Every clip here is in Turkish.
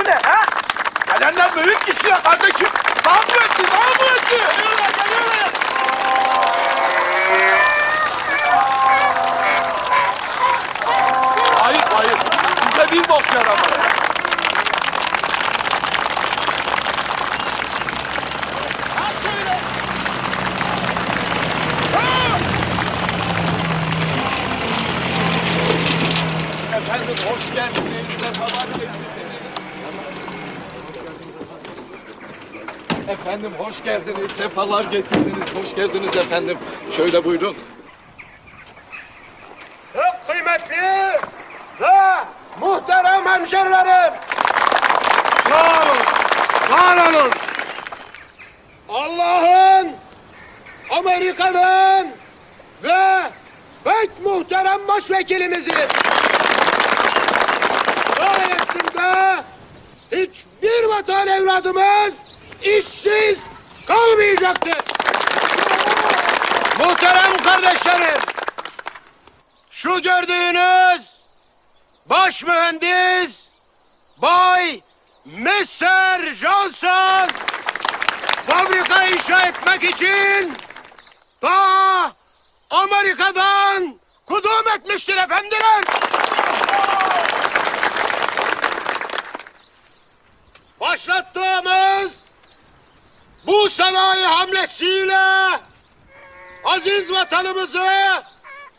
Bu ne ha? Kalender büyük kişiler kardeşim. Daha etti? Daha etti? Geliyorlar geliyorlar. Hayır hayır. Size bir bok yaramaz. Efendim hoş geldiniz. Sefalar getirdiniz. Efendim hoş geldiniz. Sefalar getirdiniz. Hoş geldiniz efendim. Şöyle buyurun. Çok kıymetli ve muhterem hemşerilerim. Sağ olun, var olun. Allah'ın, Amerika'nın ve pek muhterem başvekilimizin sayesinde hiçbir vatan evladımız işsiz kalmayacaktır. Muhterem kardeşlerim, şu gördüğünüz baş mühendis Bay Messer Johnson fabrika inşa etmek için ta Amerika'dan kudum etmiştir efendiler. Başlattığımız bu sanayi hamlesiyle aziz vatanımızı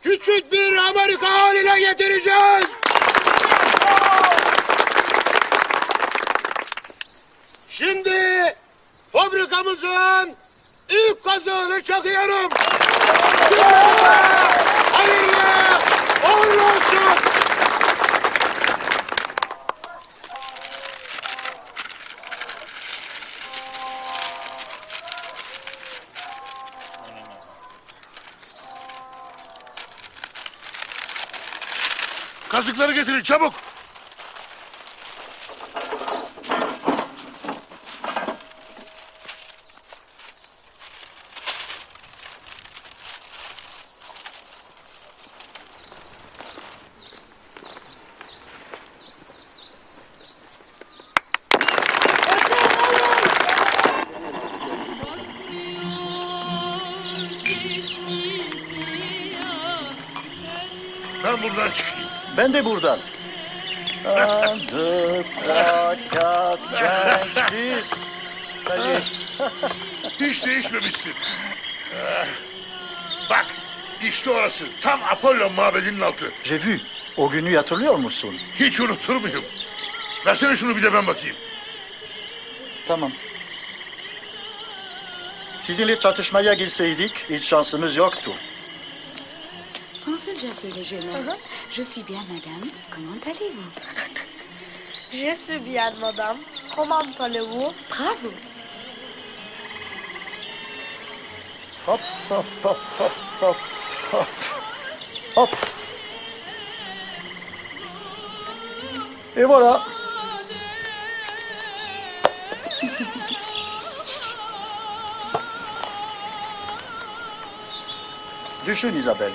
küçük bir Amerika haline getireceğiz. Şimdi fabrikamızın ilk kazığını çakıyorum. Hayırlı uğurlu olsun. Kazıkları getirin çabuk. Ben buradan çıkayım. Ben de buradan. Quatre, cinq, six. Salut. Hiç değişmemişsin. Bak işte orası. Tam Apollo mabedinin altı. J'ai vu. O günü hatırlıyor musun? Hiç unutur muyum? Versene şunu bir de ben bakayım. Tamam. Sizinle çatışmaya girseydik hiç şansımız yoktu. Fransızca söyleyeceğim. Je suis bien madame. Comment allez-vous? Je suis bien, madame. Comment allez-vous? Bravo. Hop hop hop hop hop hop. Hop. Et voilà. Düşün Isabel.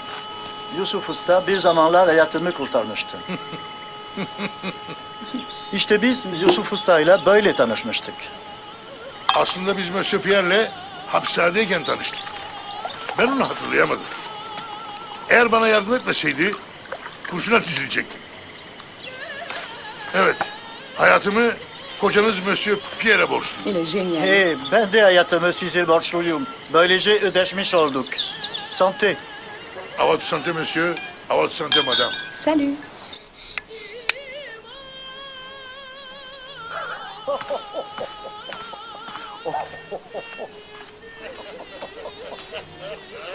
Yusuf Usta bir zamanlar hayatımı kurtarmıştı. işte biz Yusuf Usta ile böyle tanışmıştık. Aslında biz Monsieur Pierre'le hapishanedeyken tanıştık. Ben onu hatırlayamadım. Eğer bana yardım etmeseydi kurşuna dizilecektim. Evet, hayatımı kocanız Monsieur Pierre'e borçluyum. Hey, ben de hayatımı size borçluyum. Böylece ödeşmiş olduk. Santé. À votre santé, monsieur. À votre santé, madame. Salut.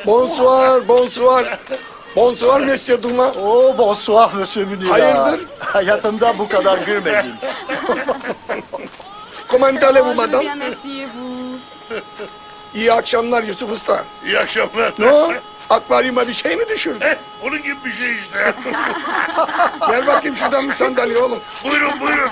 Bonsoir, bonsoir. Bonsoir Monsieur Dumas. Oh bonsoir Monsieur Munir. Hayırdır? Hayatımda bu kadar gülmedim. Comment allez-vous madame? bien, merci et vous. İyi akşamlar Yusuf Usta. İyi akşamlar. Ne o? Akvaryuma bir şey mi düşürdün? Eh, Onun gibi bir şey işte. Gel bakayım şuradan bir sandalye oğlum. buyurun, buyurun.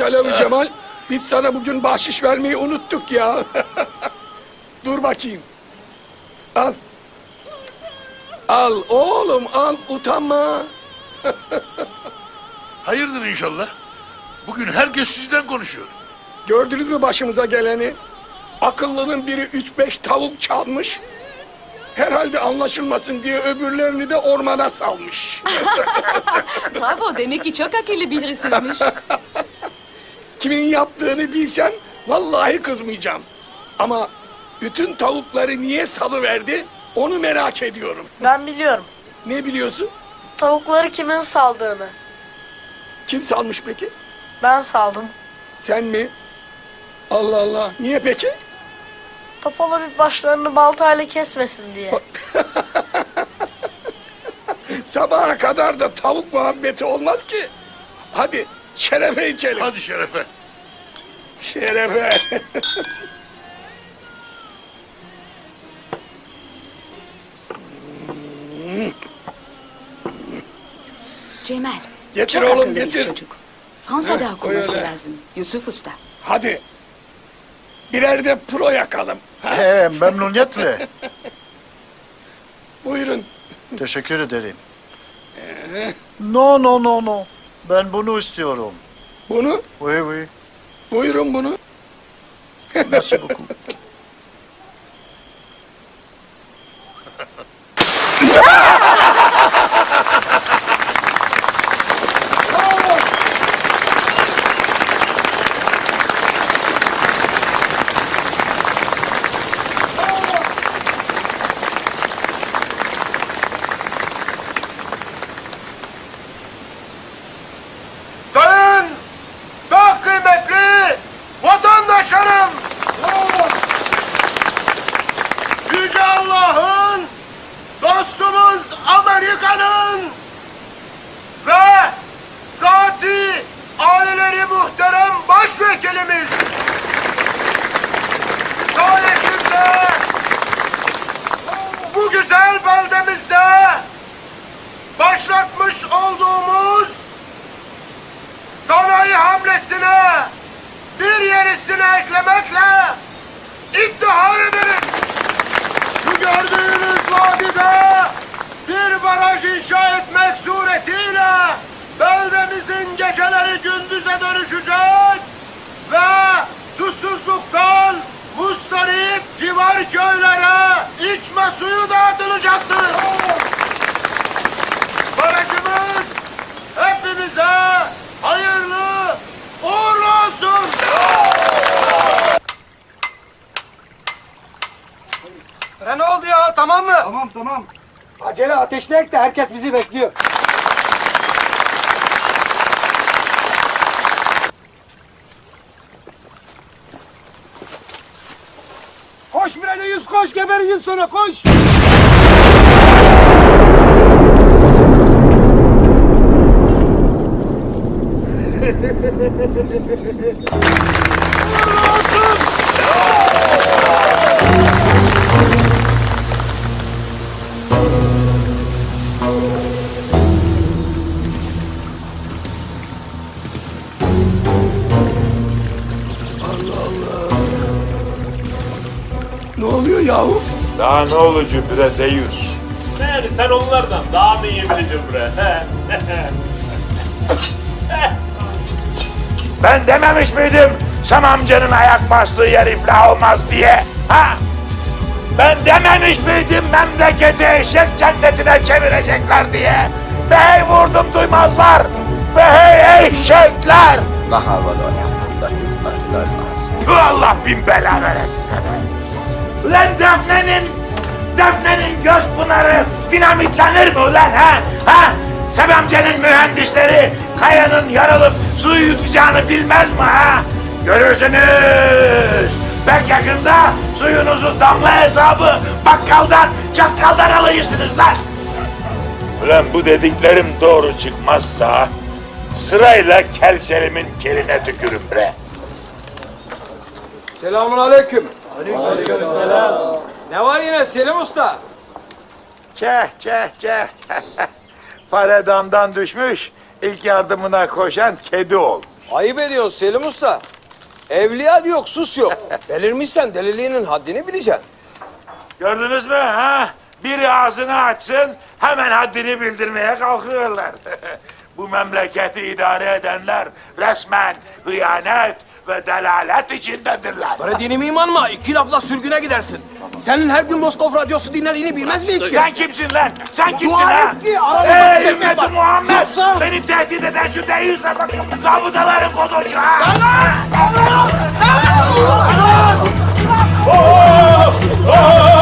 Allez-vous Cemal? Biz sana bugün bahşiş vermeyi unuttuk ya. Dur bakayım. Al. Al oğlum al utanma. Hayırdır inşallah? Bugün herkes sizden konuşuyor. Gördünüz mü başımıza geleni? Akıllının biri üç beş tavuk çalmış. Herhalde anlaşılmasın diye öbürlerini de ormana salmış. Bravo demek ki çok akıllı birisizmiş. Kimin yaptığını bilsem vallahi kızmayacağım. Ama bütün tavukları niye salıverdi onu merak ediyorum. Ben biliyorum. Ne biliyorsun? Tavukları kimin saldığını. Kim salmış peki? Ben saldım. Sen mi? Allah Allah. Niye peki? Topala bir başlarını baltayla kesmesin diye. Sabaha kadar da tavuk muhabbeti olmaz ki. Hadi şerefe içelim. Hadi şerefe. Şerefe. Cemal. Getir çok oğlum, akıllı bir getir. çocuk. Fransa'da okuması öyle. lazım. Yusuf Usta. Hadi. Birer de pro yakalım. Ha, He, memnuniyetle. buyurun. Teşekkür ederim. No, no, no, no. Ben bunu istiyorum. Bunu, Oui, oui. buyurun bunu. Merci beaucoup. Sayın çok kıymetli vatandaşlarım. Yüce Allah'ın dostumuz Amerika'nın ve zati aileleri muhterem başvekilimiz sayesinde bu güzel beldemizde başlatmış olduğumuz sanayi hamlesine bir yenisini eklemekle iftihar ederim. Şu gördüğünüz vadide bir baraj inşa etmek suretiyle beldemizin geceleri gündüze dönüşecek ve susuzluktan mustarip civar köylere içme suyu dağıtılacaktır. Barajımız hepimize hayırlı uğurlu olsun. ne oldu ya tamam mı? Tamam tamam. Acele ateşleyek de herkes bizi bekliyor. Koş Miray'da yüz koş gebereceğiz sonra koş. Ne oluyor yahu? Daha ne olacak bre deyüz? Yani sen onlardan daha mı iyi bileceksin bre? Ben dememiş miydim Sam amcanın ayak bastığı yer iflah olmaz diye? Ha? Ben dememiş miydim memleketi eşek cennetine çevirecekler diye? Be hey vurdum duymazlar. Be hey eşekler. Daha evvel hayatımda gitmediler lazım. Tüh Allah bin bela veresin sana. Ulan Defne'nin, Defne'nin göz pınarı dinamitlenir mi ulan ha? Ha? Sebi amcanın mühendisleri kayanın yarılıp suyu yutacağını bilmez mi ha? Görürsünüz. Pek yakında suyunuzu damla hesabı bakkaldan, çakkaldan alırsınız lan. Ulan bu dediklerim doğru çıkmazsa sırayla Kel Selim'in keline tükürüm bre. Selamun aleyküm. Aleykümselam. Ne var yine Selim Usta? Çeh çeh çeh. Fare damdan düşmüş. ilk yardımına koşan kedi ol. Ayıp ediyorsun Selim Usta. Evliya yok, sus yok. Delirmişsen deliliğinin haddini bileceksin. Gördünüz mü ha? biri ağzını açsın hemen haddini bildirmeye kalkıyorlar. Bu memleketi idare edenler resmen hıyanet ve delalet içindedirler. Böyle dinimi imanma. iki lafla sürgüne gidersin. Senin her gün Moskov radyosu dinlediğini bilmez miyik ki? Sen kimsin lan? Sen kimsin Dua ha? et ki aramızda Ey sevmek ümmeti var. Muhammed! Yoksa- Beni tehdit eden şu değilse bak zabıtaların kodoşu ha! Oh!